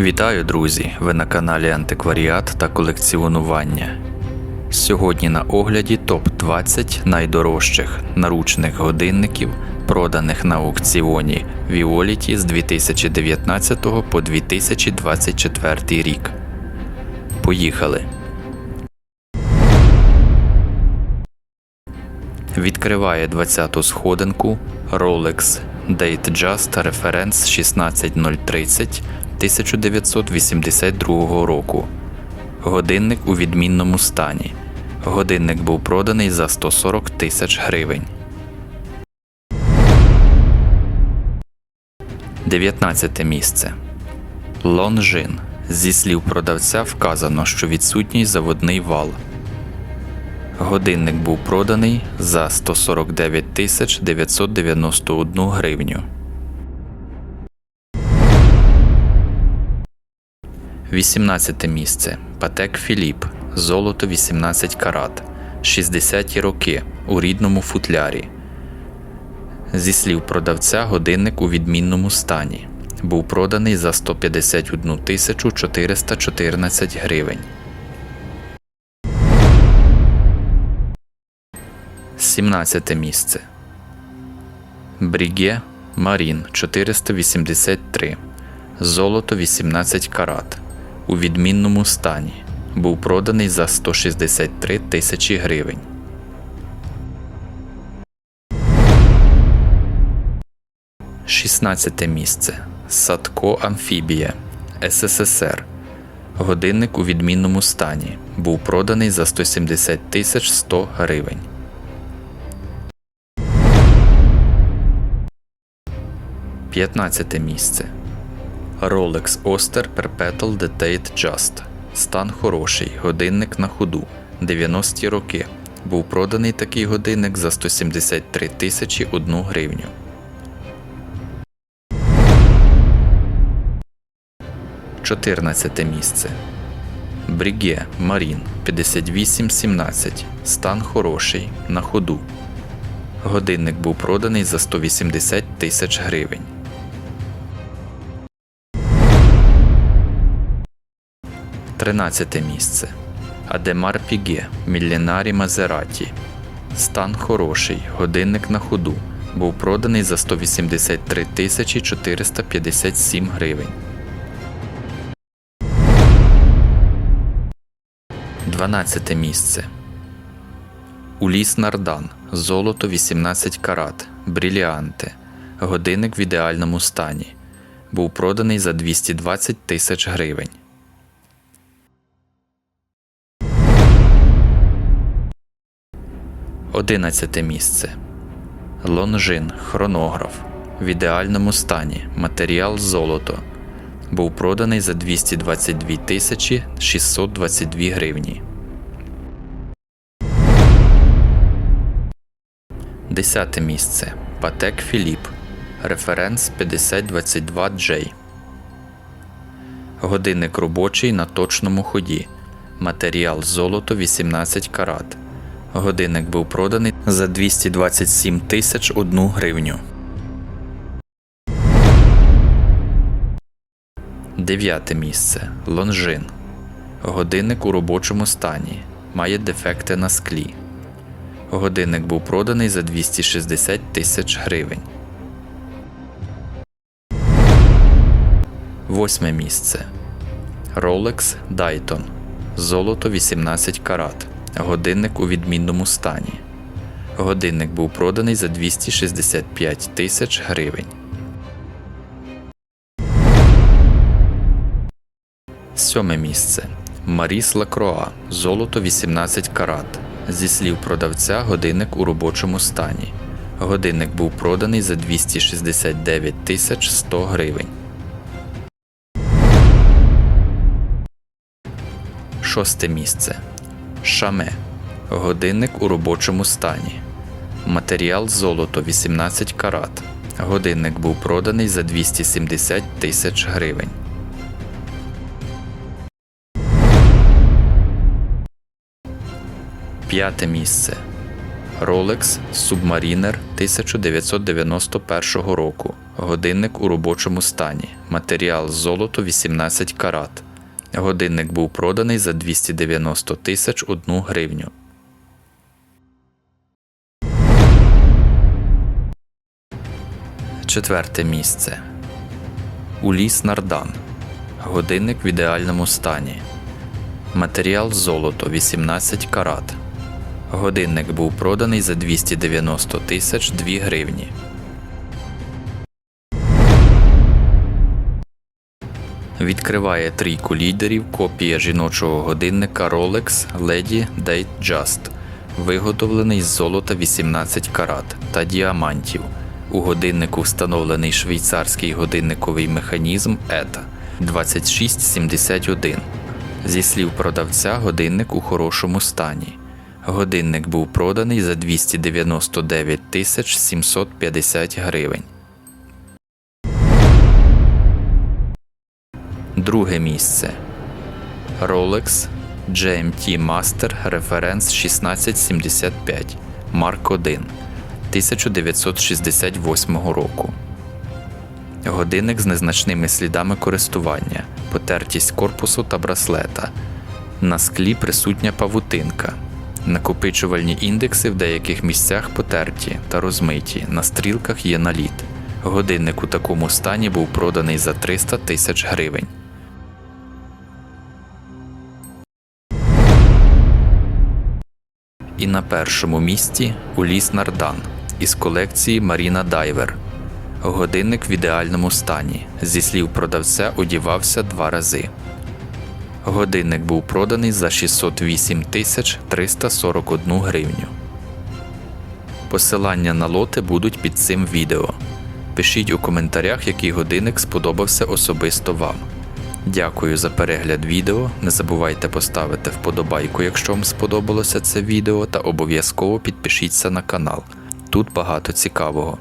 Вітаю, друзі! Ви на каналі Антикваріат та колекціонування. Сьогодні на огляді топ-20 найдорожчих наручних годинників, проданих на аукціоні Violet з 2019 по 2024 рік. Поїхали! Відкриває 20-ту сходинку Rolex Datejust Reference 16030 1982 року. Годинник у відмінному стані. Годинник був проданий за 140 тисяч гривень. 19 місце. Лонжин. Зі слів продавця вказано, що відсутній заводний вал. Годинник був проданий за 149 тисяч 991 гривню. 18 місце. Патек Філіп. Золото 18 карат. 60-ті роки у рідному футлярі. Зі слів продавця, годинник у відмінному стані. Був проданий за 151 тисячу 414 гривень. 17 місце. Бріге Марін 483. Золото 18 карат. У відмінному стані. Був проданий за 163 тисячі гривень. Шістнадцяте місце. Садко Амфібія СССР. Годинник у відмінному стані. Був проданий за 170 тисяч 100 гривень. П'ятнадцяте місце. Rolex Oster Perpetual Date Just. Стан хороший. Годинник на ходу. 90-ті роки. Був проданий такий годинник за 173 тисячі 1 гривню. Чотирнадцяте місце. Бріге Марін 5817. Стан хороший. На ходу. Годинник був проданий за 180 тисяч гривень. Тринадцяте місце. Адемар Піге Мілленарі Мазераті. Стан хороший. Годинник на ходу. Був проданий за 183 тисячі 457 гривень. 12 місце. Уліс Нардан. Золото 18 карат. Бріліанти. Годинник в ідеальному стані. Був проданий за 220 тисяч гривень. Одинадцяте місце. Лонжин. Хронограф. В ідеальному стані. Матеріал золото. Був проданий за 222 тисячі 622 гривні. Десяте місце. Патек Філіп. Референс 5022J. Годинник робочий на точному ході. Матеріал золото 18 карат. Годинник був проданий за 227 тисяч 1 гривню. Дев'яте місце. Лонжин. Годинник у робочому стані. Має дефекти на склі. Годинник був проданий за 260 тисяч гривень. Восьме місце. Rolex Dayton. Золото 18 карат. Годинник у відмінному стані. Годинник був проданий за 265 тисяч гривень. Сьоме місце. Маріс Лакроа. Золото 18 карат. Зі слів продавця, годинник у робочому стані. Годинник був проданий за 269 тисяч 100 гривень. Шосте місце. Шаме. Годинник у робочому стані. Матеріал золото 18 карат. Годинник був проданий за 270 тисяч гривень. П'яте місце. Rolex Submariner 1991 року. Годинник у робочому стані. Матеріал золото 18 карат. Годинник був проданий за 290 тисяч 1 гривню. Четверте місце. Уліс Нардан. Годинник в ідеальному стані. Матеріал золото 18 карат. Годинник був проданий за 290 тисяч 2 гривні. Відкриває трійку лідерів копія жіночого годинника Rolex Lady Date Just, виготовлений з золота 18 карат та діамантів. У годиннику встановлений швейцарський годинниковий механізм ETA 2671. Зі слів продавця, годинник у хорошому стані. Годинник був проданий за 299 тисяч 750 гривень. Друге місце. Rolex GMT Master Reference 1675 Mark 1 1968 року. Годинник з незначними слідами користування, потертість корпусу та браслета. На склі присутня павутинка. Накопичувальні індекси в деяких місцях потерті та розмиті, на стрілках є наліт. Годинник у такому стані був проданий за 300 тисяч гривень. І на першому місці Уліс Нардан із колекції Маріна Дайвер. Годинник в ідеальному стані. Зі слів продавця одівався два рази. Годинник був проданий за 608 тисяч 341 гривню. Посилання на лоти будуть під цим відео. Пишіть у коментарях, який годинник сподобався особисто вам. Дякую за перегляд відео. Не забувайте поставити вподобайку, якщо вам сподобалося це відео, та обов'язково підпишіться на канал. Тут багато цікавого.